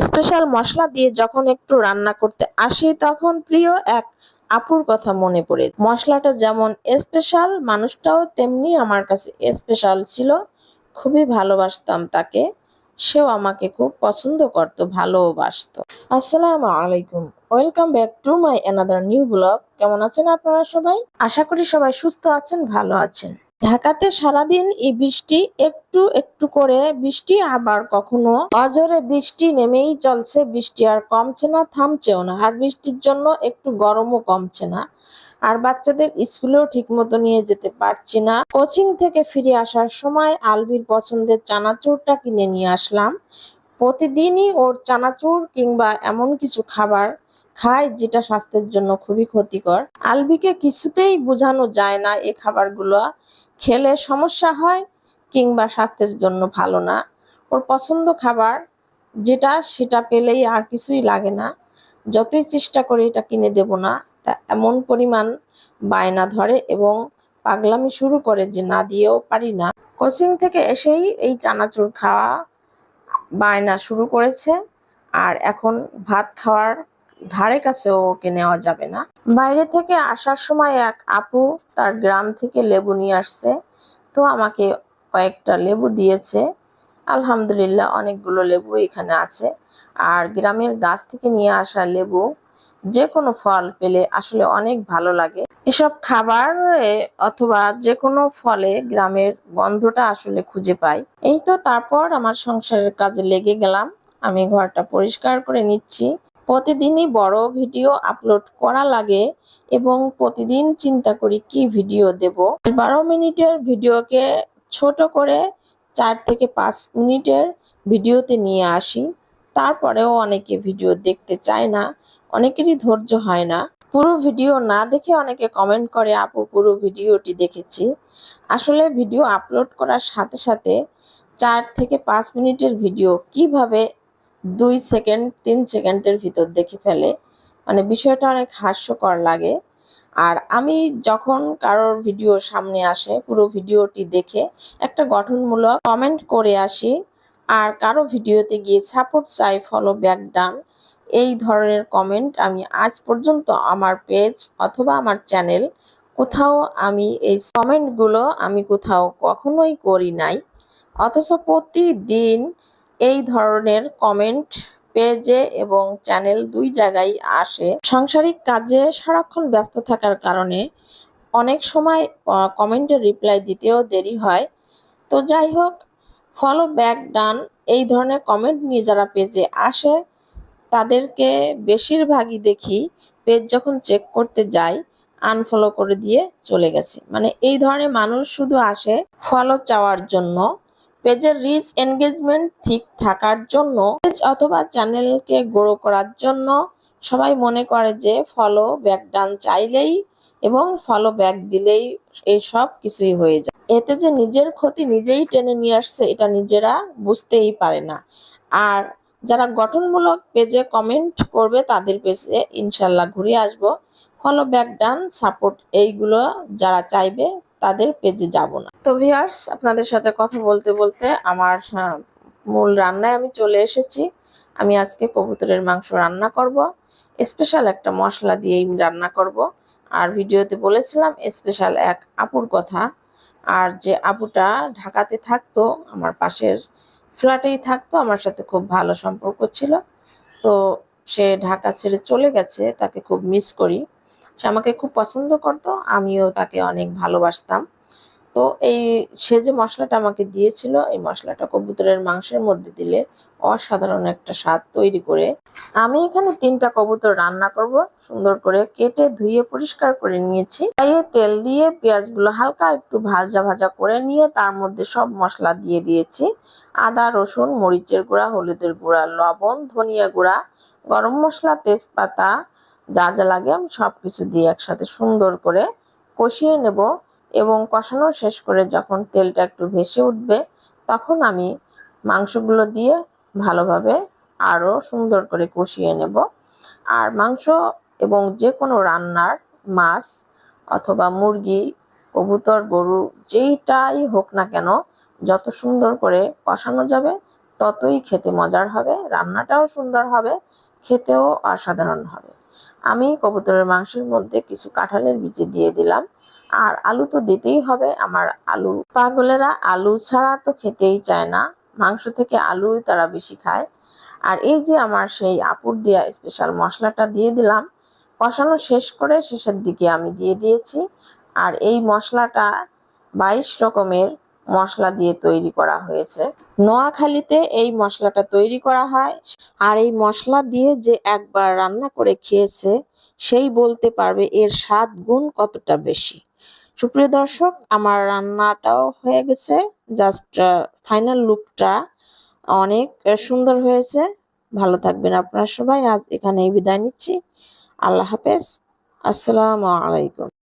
Special মশলা দিয়ে যখন একটু রান্না করতে আসি, তখন প্রিয় এক আপুর কথা মনে পড়ে। মশলাটা যেমন স্পেশাল, মানুষটাও তেমনি আমার কাছে স্পেশাল ছিল। খুবই ভালোবাসতাম তাকে। সেও আমাকে খুব পছন্দ করতো, ভালোবাসতো। আসসালামু আলাইকুম। Welcome back to my another new blog. কেমন আছেন আপনারা সবাই? আশা করি সবাই সুস্থ আছেন, ভালো আছেন। ঢাকাতে সারাদিন এই বৃষ্টি একটু একটু করে বৃষ্টি, আবার কখনো অজরে বৃষ্টি নেমেই চলছে। বৃষ্টি আর কমছে না, থামছেও না। আর বৃষ্টির জন্য একটু গরমও কমছে না। আর বাচ্চাদের স্কুলেও ঠিক মতো নিয়ে যেতে পারছি না। কোচিং থেকে ফিরে আসার সময় আলবির পছন্দের চানাচুরটা কিনে নিয়ে আসলাম। প্রতিদিনই ওর চানাচুর কিংবা এমন কিছু খাবার খায়, যেটা স্বাস্থ্যের জন্য খুবই ক্ষতিকর। আলবিকে কিছুতেই বোঝানো যায় না এই খাবারগুলো। খেলে সমস্যা হয় কিংবা স্বাস্থ্যের জন্য ভালো না। ওর পছন্দ খাবার যেটা, সেটা পেলেই আর কিছুই লাগে না। যতই চেষ্টা করে এটা কিনে দেব না, তা এমন পরিমাণ বায়না ধরে এবং পাগলামি শুরু করে যে না দিয়েও পারি না। কোচিং থেকে এসেই এই চানাচুর খাওয়া বায়না শুরু করেছে। আর এখন ভাত খাওয়ার ধারে কাছেও ওকে নেওয়া যাবে না। বাইরে থেকে আসার সময় এক আপু তার গ্রাম থেকে লেবু নিয়ে আসছে। তো আমাকে কয়েকটা লেবু দিয়েছে। আলহামদুলিল্লাহ অনেকগুলো লেবু এখানে আছে। আর গ্রামের গাছ থেকে নিয়ে আসা লেবু যে কোনো ফল পেলে আসলে অনেক ভালো লাগে। এসব খাবার অথবা যে কোনো ফলে গ্রামের গন্ধটা আসলে খুঁজে পাই। এই তো তারপর আমার সংসারের কাজে লেগে গেলাম। আমি ঘরটা পরিষ্কার করে নিচ্ছি। প্রতিদিনই বড় ভিডিও আপলোড করা লাগে এবং প্রতিদিন চিন্তা করি কি ভিডিও দেব। বারো মিনিটের ভিডিওকে ছোট করে চার থেকে পাঁচ মিনিটের ভিডিওতে নিয়ে আসি। তারপরেও অনেকে ভিডিও দেখতে চায় না, অনেকেরই ধৈর্য হয় না। পুরো ভিডিও না দেখে অনেকে কমেন্ট করে, আপু, পুরো ভিডিওটি দেখেছি। আসলে ভিডিও আপলোড করার সাথে সাথে চার থেকে পাঁচ মিনিটের ভিডিও কীভাবে দুই সেকেন্ড, তিন সেকেন্ডের ভিতর দেখে ফেলে। মানে বিষয়টা অনেক হাস্যকর লাগে। আর আমি যখন কারোর ভিডিও সামনে আসে, পুরো ভিডিওটি দেখে একটা গঠনমূলক কমেন্ট করে আসি, আর কারও ভিডিওতে গিয়ে সাপোর্ট চাই ফলো ব্যাক ডান এই ধরনের কমেন্ট আমি আজ পর্যন্ত আমার পেজ অথবা আমার চ্যানেল কোথাও আমি এই কমেন্টগুলো আমি কোথাও কখনোই করি নাই। অথচ প্রতিদিন এই ধরনের কমেন্ট পেজে এবং চ্যানেল দুই জায়গায় আসে। সাংসারিক কাজে সারাক্ষণ ব্যস্ত থাকার কারণে অনেক সময় কমেন্টের রিপ্লাই দিতেও দেরি হয়। তো যাই হোক ফলো ব্যাক ডান এই ধরনের কমেন্ট নিয়ে যারা পেজে আসে, তাদেরকে বেশিরভাগই দেখি পেজ যখন চেক করতে যাই আনফলো করে দিয়ে চলে গেছে। মানে এই ধরনের মানুষ শুধু আসে ফলো চাওয়ার জন্য। পেজের রিচ এনগেজমেন্ট ঠিক থাকার জন্য পেজ অথবা চ্যানেলকে গ্রো করার জন্য সবাই মনে করে যে ফলো ব্যাক ডান চাইলেই এবং ফলো ব্যাক দিলেই এই সব কিছুই হয়ে যায়। এতে যে নিজের ক্ষতি নিজেই টেনে নিয়ে আসছে, এটা নিজেরা বুঝতেই পারে না। আর যারা গঠনমূলক পেজে কমেন্ট করবে, তাদের পেজে ইনশাল্লাহ ঘুরে আসব। ফলো ব্যাক ডান সাপোর্ট এইগুলো যারা চাইবে তাদের পেজে যাব না। তো ভিয়ার্স আপনাদের সাথে কথা বলতে বলতে আমার হ্যাঁ, মূল রান্নায় আমি চলে এসেছি। আমি আজকে কবুতরের মাংস রান্না করব। স্পেশাল একটা মশলা দিয়েই রান্না করব। আর ভিডিওতে বলেছিলাম স্পেশাল এক আপুর কথা। আর যে আপুটা ঢাকাতে থাকতো আমার পাশের ফ্ল্যাটেই থাকতো আমার সাথে খুব ভালো সম্পর্ক ছিল। তো সে ঢাকা ছেড়ে চলে গেছে তাকে খুব মিস করি। সে আমাকে খুব পছন্দ করতো, আমিও তাকে অনেক ভালোবাসতাম। তো এই সে যে মশলাটা আমাকে দিয়েছিল, এই মশলাটা কবুতরের মাংসের মধ্যে দিলে অসাধারণ একটা স্বাদ তৈরি করে। আমি এখানে তিনটা কবুতর রান্না করব, সুন্দর করে কেটে ধুয়ে পরিষ্কার করে নিয়েছি। তাইয়ে তেল দিয়ে পেঁয়াজগুলো হালকা একটু ভাজা ভাজা করে নিয়ে তার মধ্যে সব মশলা দিয়ে দিয়েছি। আদা, রসুন, মরিচের গুঁড়া, হলুদের গুঁড়া, লবণ, ধনিয়া গুঁড়া, গরম মশলা, তেজপাতা যা যা লাগে আমি সব কিছু দিয়ে একসাথে সুন্দর করে কষিয়ে নেব এবং কষানো শেষ করে যখন তেলটা একটু ভেসে উঠবে, তখন আমি মাংসগুলো দিয়ে ভালোভাবে আরও সুন্দর করে কষিয়ে নেব। আর মাংস এবং যে কোনো রান্নার মাছ অথবা মুরগি, কবুতর, গরু যেইটাই হোক না কেন, যত সুন্দর করে কষানো যাবে, ততই খেতে মজার হবে, রান্নাটাও সুন্দর হবে, খেতেও অসাধারণ হবে। আমি কবুতরের মাংসের মধ্যে কিছু কাঁঠালের বিচি দিয়ে দিলাম। আর আলু তো দিতেই হবে, আমার আলু পাগলেরা আলু ছাড়া তো খেতেই চায় না। মাংস থেকে আলুই তারা বেশি খায়। আর এই যে আমার সেই আপুর দেওয়া স্পেশাল মশলাটা দিয়ে দিলাম, কষানো শেষ করে শেষের দিকে আমি দিয়ে দিয়েছি। আর এই মশলাটা বাইশ রকমের মশলা দিয়ে তৈরি করা হয়েছে। নোয়াখালীতে এই মশলাটা তৈরি করা হয় আর এই মশলা দিয়ে যে একবার রান্না করে খেয়েছে, সেই বলতে পারবে এর স্বাদ গুণ কতটা বেশি। সুপ্রিয় দর্শক, আমার রান্নাটাও হয়ে গেছে। জাস্ট ফাইনাল লুকটা অনেক সুন্দর হয়েছে। ভালো থাকবেন আপনারা সবাই। আজ এখানেই বিদায় নিচ্ছি। আল্লাহ হাফেজ। আসসালামু আলাইকুম।